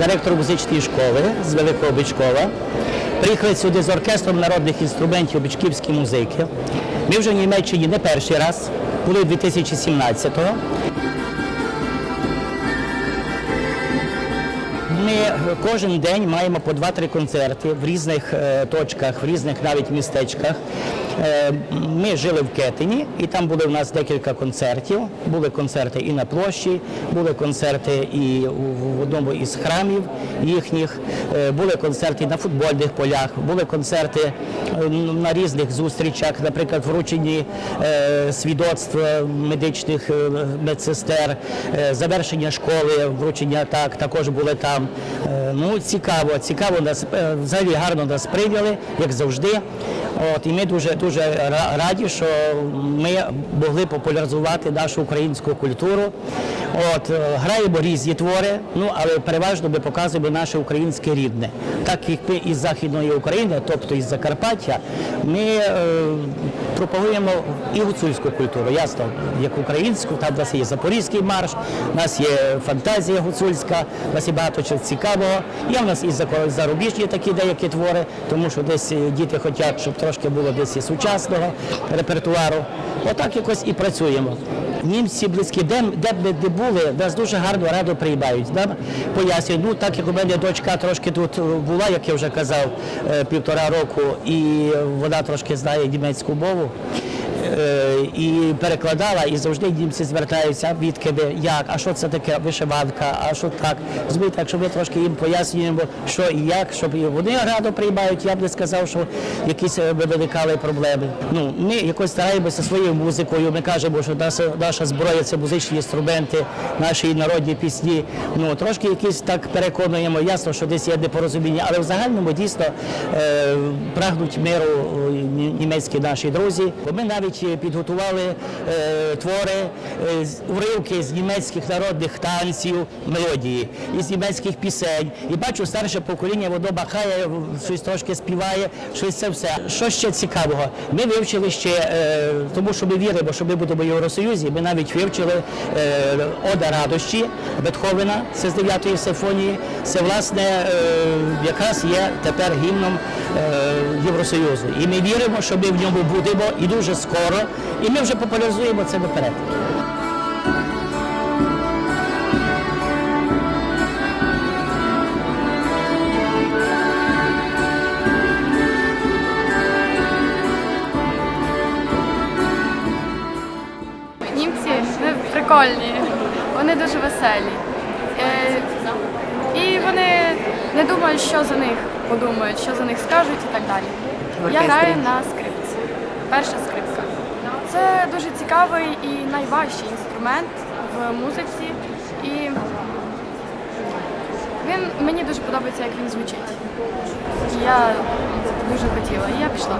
директор музичної школи з Великого Бичкова. Приїхали сюди з оркестром народних інструментів Бичківські музики. Ми вже в Німеччині не перший раз, були 2017-го. Ми кожен день маємо по 2-3 концерти в різних е, точках, в різних навіть містечках. Е, Ми жили в Кетині, і там були у нас декілька концертів. Були концерти і на площі, були концерти і в одному із храмів їхніх, е, були концерти на футбольних полях, були концерти е, на різних зустрічах, наприклад, врученні е, свідоцтв медичних медсестер, завершення школи, вручення так також були там. Е, Ну цікаво, цікаво нас е, взагалі гарно нас прийняли, як завжди. От і ми дуже дуже раді, що ми могли популяризувати нашу українську культуру. От е, граємо різні твори, ну але переважно ми показуємо наше українське рідне. Так як ми із Західної України, тобто із Закарпаття, ми е, пропагуємо і гуцульську культуру, ясно, як українську, там в нас є запорізький марш, у нас є фантазія гуцульська, у нас є багато цікавого. Є в нас і зарубіжні такі деякі твори, тому що десь е, діти хочуть, щоб трошки було десь і сучасного репертуару. Отак якось і працюємо. Німці близькі, де, де б ми не були, нас дуже гарно радо приймають. Нам пояснюють, ну так як у мене дочка трошки тут е, була, як я вже казав, е, півтора року, і вона трошки знає німецьку мову. Е, І перекладала, і завжди німці звертаються, відки ви, як, а що це таке вишиванка, а що так. Розумієте, якщо ми трошки їм пояснюємо, що і як, щоб і вони радо приймають, я б не сказав, що якісь е, би виникали проблеми. Ну, ми якось стараємося своєю музикою. Ми кажемо, що наша, наша зброя це музичні інструменти, наші народні пісні. Ну трошки якісь так переконуємо. Ясно, що десь є непорозуміння, але в загальному дійсно е, прагнуть миру е, німецькі наші друзі. Бо Ми навіть е, підготували е, твори, е, уривки з німецьких народних танців, мелодії, із німецьких пісень. І бачу, старше покоління воно бахає, щось трошки співає, щось це все. Що ще цікавого? Ми вивчили ще, е, тому що ми віримо, що ми будемо в Євросоюзі. Ми навіть вивчили Ода радощі Бетховена, це з 9-ї симфонії. Це власне якраз є тепер гімном Євросоюзу. І ми віримо, що ми в ньому будемо і дуже скоро. І ми вже популяризуємо це наперед. Німці вони прикольні, вони дуже веселі. Е, і вони не думають, що за них подумають, що за них скажуть і так далі. Я граю на скрипці. Перша скрипка. Це дуже цікавий і найважчий інструмент в музиці. І він мені дуже подобається, як він звучить. Я дуже хотіла, і я пішла.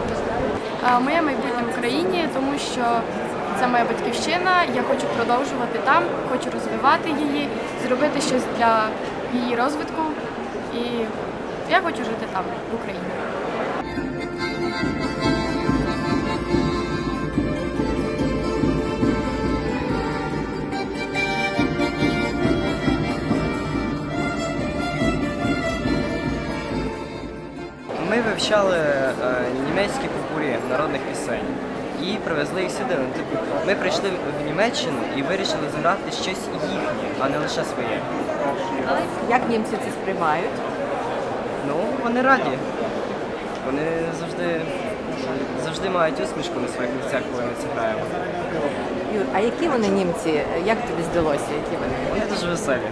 Моє майбутнє в Україні, тому що це моя батьківщина. Я хочу продовжувати там, хочу розвивати її, зробити щось для її розвитку. І я хочу жити там, в Україні. Ми вивчали е, німецькі попурі народних пісень і привезли їх сюди. Ну, типу, Ми прийшли в Німеччину і вирішили зіграти щось їхнє, а не лише своє. Як німці це сприймають? Ну, вони раді. Вони завжди, завжди мають усмішку на своїх лицях, коли ми це граємо. Юр, а які вони німці? Як тобі здалося? Які вони? Вони дуже веселі.